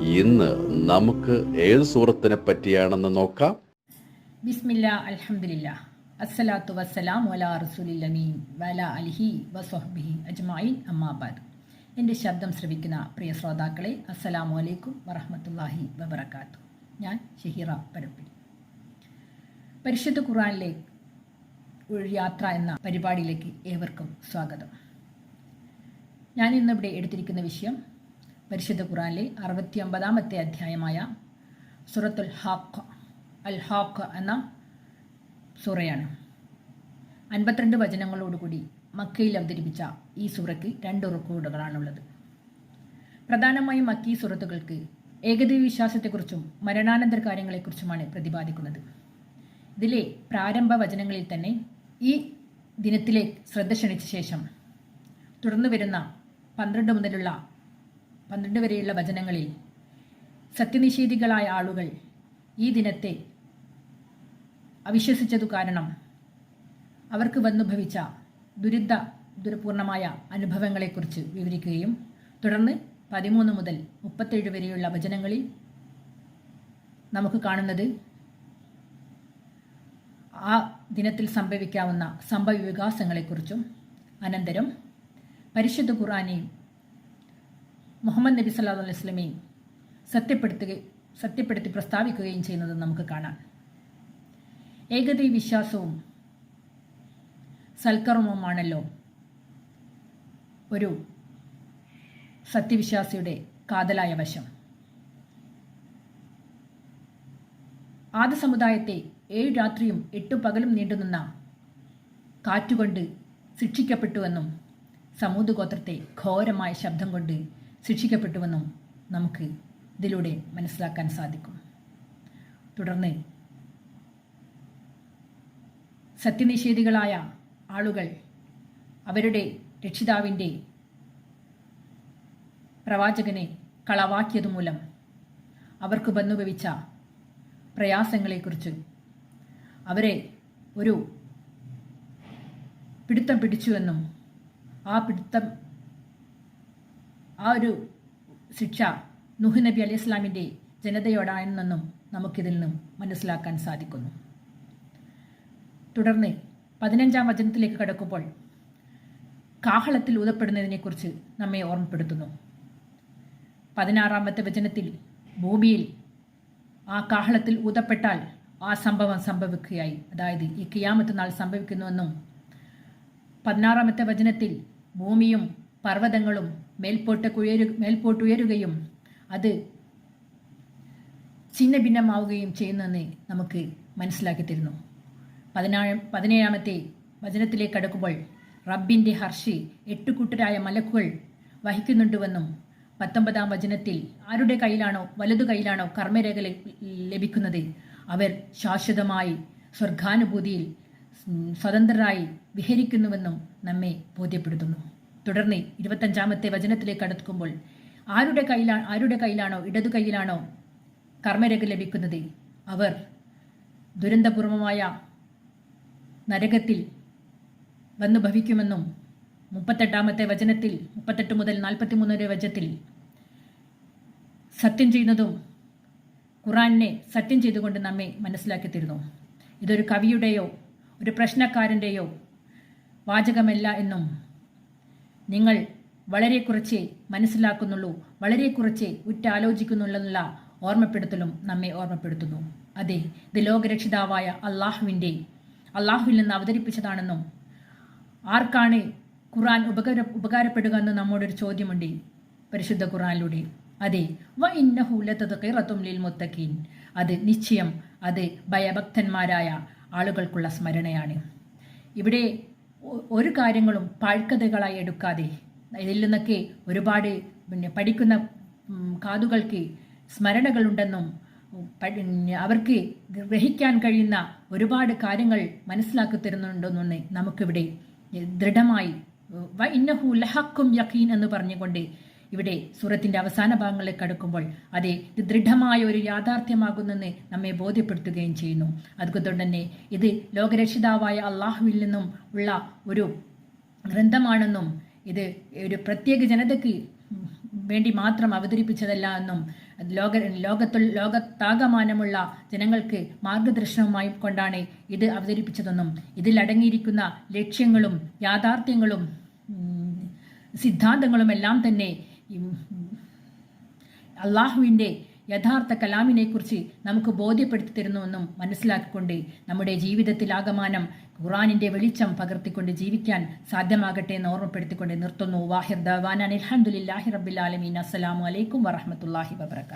ഇന്ന് നമുക്ക് ഏത് സൂറത്തിനെ പറ്റിയാണെന്ന് നോക്കാം? ബിസ്മില്ല അലഹമില്ല അസ്സലാത്തു വസ്സലാം വലാ റസൂലില്ലമീൻ വല അലിഹി വസ്വഹ്ബിഹി അജ്മായിൻ അമ്മാബാദ് എന്റെ ശബ്ദം ശ്രവിക്കുന്ന പ്രിയ ശ്രോതാക്കളെ അസ്സലാമു അലൈക്കും വറഹമത്തല്ലാഹി വബർക്കാത്തു ഞാൻ ഷഹീറ പരപ്പിൽ. പരിശുദ്ധ ഖുറാനിലെ ഒരു യാത്ര എന്ന പരിപാടിയിലേക്ക് ഏവർക്കും സ്വാഗതം. ഞാൻ ഇന്നിവിടെ എടുത്തിരിക്കുന്ന വിഷയം പരിശുദ്ധ ഖുറാനിലെ അറുപത്തി ഒമ്പതാമത്തെ അധ്യായമായ സുറത്തുൽ ഹാഖ് അൽ ഹാഖ് എന്ന സൂറയാണ്. അൻപത്തിരണ്ട് വചനങ്ങളോടുകൂടി മക്കയിൽ അവതരിപ്പിച്ച ഈ സൂറയ്ക്ക് രണ്ട് റെക്കോർഡുകളാണുള്ളത്. പ്രധാനമായും മക്കീ സുറത്തുകൾക്ക് ഏകദൈവ വിശ്വാസത്തെക്കുറിച്ചും മരണാനന്തര കാര്യങ്ങളെക്കുറിച്ചുമാണ് പ്രതിപാദിക്കുന്നത്. ഇതിലെ പ്രാരംഭ വചനങ്ങളിൽ തന്നെ ഈ ദിനത്തിലെ ശ്രദ്ധ ക്ഷണിച്ച ശേഷം തുടർന്നു വരുന്ന പന്ത്രണ്ട് മുതലുള്ള പന്ത്രണ്ട് വരെയുള്ള വചനങ്ങളിൽ സത്യനിഷേധികളായ ആളുകൾ ഈ ദിനത്തെ അവിശ്വസിച്ചതു കാരണം അവർക്ക് വന്നു ഭവിച്ച ദുരിത ദുരപൂർണമായ അനുഭവങ്ങളെക്കുറിച്ച് വിവരിക്കുകയും തുടർന്ന് പതിമൂന്ന് മുതൽ മുപ്പത്തേഴ് വരെയുള്ള വചനങ്ങളിൽ നമുക്ക് കാണുന്നത് ആ ദിനത്തിൽ സംഭവിക്കാവുന്ന സംഭവ വികാസങ്ങളെക്കുറിച്ചും അനന്തരം പരിശുദ്ധ ഖുറാനെയും മുഹമ്മദ് നബി സല്ലാ അലൈഹി സ്വലമയും സത്യപ്പെടുത്തുക സത്യപ്പെടുത്തി പ്രസ്താവിക്കുകയും ചെയ്യുന്നത് നമുക്ക് കാണാം. ഏകദൈ വിശ്വാസവും സൽക്കർമ്മവുമാണല്ലോ ഒരു സത്യവിശ്വാസിയുടെ കാതലായ വശം. ആദ്യ സമുദായത്തെ ഏഴ് രാത്രിയും എട്ടു പകലും നീണ്ടുനിന്ന കാറ്റുകൊണ്ട് ശിക്ഷിക്കപ്പെട്ടുവെന്നും സമൂത് ഗോത്രത്തെ ഘോരമായ ശബ്ദം കൊണ്ട് ശിക്ഷിക്കപ്പെട്ടുവെന്നും നമുക്ക് ഇതിലൂടെ മനസ്സിലാക്കാൻ സാധിക്കും. തുടർന്ന് സത്യനിഷേധികളായ ആളുകൾ അവരുടെ രക്ഷിതാവിന്റെ പ്രവാചകനെ കളവാക്കിയതുമൂലം അവർക്ക് ബന്ധുഭവിച്ച പ്രയാസങ്ങളെക്കുറിച്ച് അവരെ ഒരു പിടുത്തം പിടിച്ചുവെന്നും ആ പിടുത്തം ആ ഒരു ശിക്ഷ നുഹ് നബി അലി ഇസ്ലാമിന്റെ ജനതയോടാണെന്നും നമുക്കിതിൽ നിന്നും മനസ്സിലാക്കാൻ സാധിക്കുന്നു. തുടർന്ന് പതിനഞ്ചാം വചനത്തിലേക്ക് കടക്കുമ്പോൾ കാഹളത്തിൽ ഊതപ്പെടുന്നതിനെക്കുറിച്ച് നമ്മെ ഓർമ്മപ്പെടുത്തുന്നു. പതിനാറാമത്തെ വചനത്തിൽ ഭൂമിയിൽ ആ കാഹളത്തിൽ ഊതപ്പെട്ടാൽ ആ സംഭവം സംഭവിക്കുകയായി. അതായത് ഈ കിയാമത്ത് നാൾ സംഭവിക്കുന്നുവെന്നും പതിനാറാമത്തെ വചനത്തിൽ ഭൂമിയും പർവതങ്ങളും മേൽപോട്ട് ഉയരു മേൽപോട്ടുയരുകയും അത് ചിന്ന ഭിന്നമാവുകയും ചെയ്യുന്നെന്ന് നമുക്ക് മനസ്സിലാക്കി തരുന്നു. പതിനാഴ് പതിനേഴാമത്തെ വചനത്തിലേക്ക് അടുക്കുമ്പോൾ റബ്ബിന്റെ ഹർഷി എട്ടുകൂട്ടരായ മലക്കുകൾ വഹിക്കുന്നുണ്ടുവെന്നും പത്തൊമ്പതാം വചനത്തിൽ ആരുടെ കയ്യിലാണോ വലതു കയ്യിലാണോ കർമ്മരേഖ ലഭിക്കുന്നത്? അവർ ശാശ്വതമായി സ്വർഗാനുഭൂതിയിൽ സ്വതന്ത്രരായി വിഹരിക്കുന്നുവെന്നും നമ്മെ ബോധ്യപ്പെടുത്തുന്നു. തുടർന്ന് ഇരുപത്തഞ്ചാമത്തെ വചനത്തിലേക്ക് അടുക്കുമ്പോൾ ആരുടെ കയ്യിലാണ് ആരുടെ കയ്യിലാണോ ഇടതു കയ്യിലാണോ കർമ്മരേഖ ലഭിക്കുന്നത്? അവർ ദുരന്തപൂർവമായ നരകത്തിൽ വന്നു ഭവിക്കുമെന്നും മുപ്പത്തെട്ടാമത്തെ വചനത്തിൽ മുപ്പത്തെട്ട് മുതൽ നാൽപ്പത്തിമൂന്ന് വരെ വചത്തിൽ സത്യം ചെയ്യുന്നതും ഖുറാനെ സത്യം ചെയ്തുകൊണ്ട് നമ്മെ മനസ്സിലാക്കി തരുന്നു. ഇതൊരു കവിയുടെയോ ഒരു പ്രശ്നക്കാരന്റെയോ വാചകമല്ല എന്നും നിങ്ങൾ വളരെ കുറച്ചേ മനസ്സിലാക്കുന്നുള്ളൂ വളരെ കുറച്ചേ ഉറ്റാലോചിക്കുന്നുള്ളെന്നുള്ള ഓർമ്മപ്പെടുത്തലും നമ്മെ ഓർമ്മപ്പെടുത്തുന്നു. അതെ ഇത് ലോകരക്ഷിതാവായ അള്ളാഹുവിന്റെ അള്ളാഹുവിൽ നിന്ന് അവതരിപ്പിച്ചതാണെന്നും ആർക്കാണ് ഖുറാൻ ഉപകാര ഉപകാരപ്പെടുക എന്ന് നമ്മോടൊരു ചോദ്യമുണ്ട് പരിശുദ്ധ ഖുറാനിലൂടെ അതെ വ ഇന്നഹൂലത്തും ലിൽ മുത്തക്കീൻ അത് നിശ്ചയം അത് ഭയഭക്തന്മാരായ ആളുകൾക്കുള്ള സ്മരണയാണ്. ഇവിടെ ഒരു കാര്യങ്ങളും പാഴ്ക്കഥകളായി എടുക്കാതെ ഇതിൽ നിന്നൊക്കെ ഒരുപാട് പിന്നെ പഠിക്കുന്ന കാതുകൾക്ക് സ്മരണകളുണ്ടെന്നും അവർക്ക് ഗ്രഹിക്കാൻ കഴിയുന്ന ഒരുപാട് കാര്യങ്ങൾ മനസ്സിലാക്കി തരുന്നുണ്ടെന്നൊന്ന് നമുക്കിവിടെ ദൃഢമായി ഇന്നഹു ലഹക്കും യഖീൻ എന്ന് പറഞ്ഞുകൊണ്ട് ഇവിടെ സൂറത്തിന്റെ അവസാന ഭാഗങ്ങളെ കടക്കുമ്പോൾ അതെ ഇത് ദൃഢമായ ഒരു യാഥാർത്ഥ്യമാകുന്നെന്ന് നമ്മെ ബോധ്യപ്പെടുത്തുകയും ചെയ്യുന്നു. അതുകൊണ്ട് തന്നെ ഇത് ലോകരക്ഷിതാവായ അള്ളാഹുവിൽ നിന്നും ഉള്ള ഒരു ഗ്രന്ഥമാണെന്നും ഇത് ഒരു പ്രത്യേക ജനതയ്ക്ക് വേണ്ടി മാത്രം അവതരിപ്പിച്ചതല്ല എന്നും ലോക ലോകത്തുൾ ലോകത്താകമാനമുള്ള ജനങ്ങൾക്ക് മാർഗദർശനവുമായി കൊണ്ടാണ് ഇത് അവതരിപ്പിച്ചതെന്നും ഇതിൽ അടങ്ങിയിരിക്കുന്ന ലക്ഷ്യങ്ങളും യാഥാർത്ഥ്യങ്ങളും സിദ്ധാന്തങ്ങളുമെല്ലാം തന്നെ അള്ളാഹുവിന്റെ യഥാർത്ഥ കലാമിനെക്കുറിച്ച് നമുക്ക് ബോധ്യപ്പെടുത്തി തരുന്നുവെന്നും മനസ്സിലാക്കിക്കൊണ്ട് നമ്മുടെ ജീവിതത്തിൽ ആകമാനം ഖുറാനിന്റെ വെളിച്ചം പകർത്തിക്കൊണ്ട് ജീവിക്കാൻ സാധ്യമാകട്ടെ എന്ന് ഓർമ്മപ്പെടുത്തിക്കൊണ്ട് നിർത്തുന്നു. വാഹിർ ദവാൻ റബ്ബിൽ ആലമീൻ. അസ്സലാമു അലൈക്കും വറഹമത്തല്ലാഹി വബർക്കാത്തു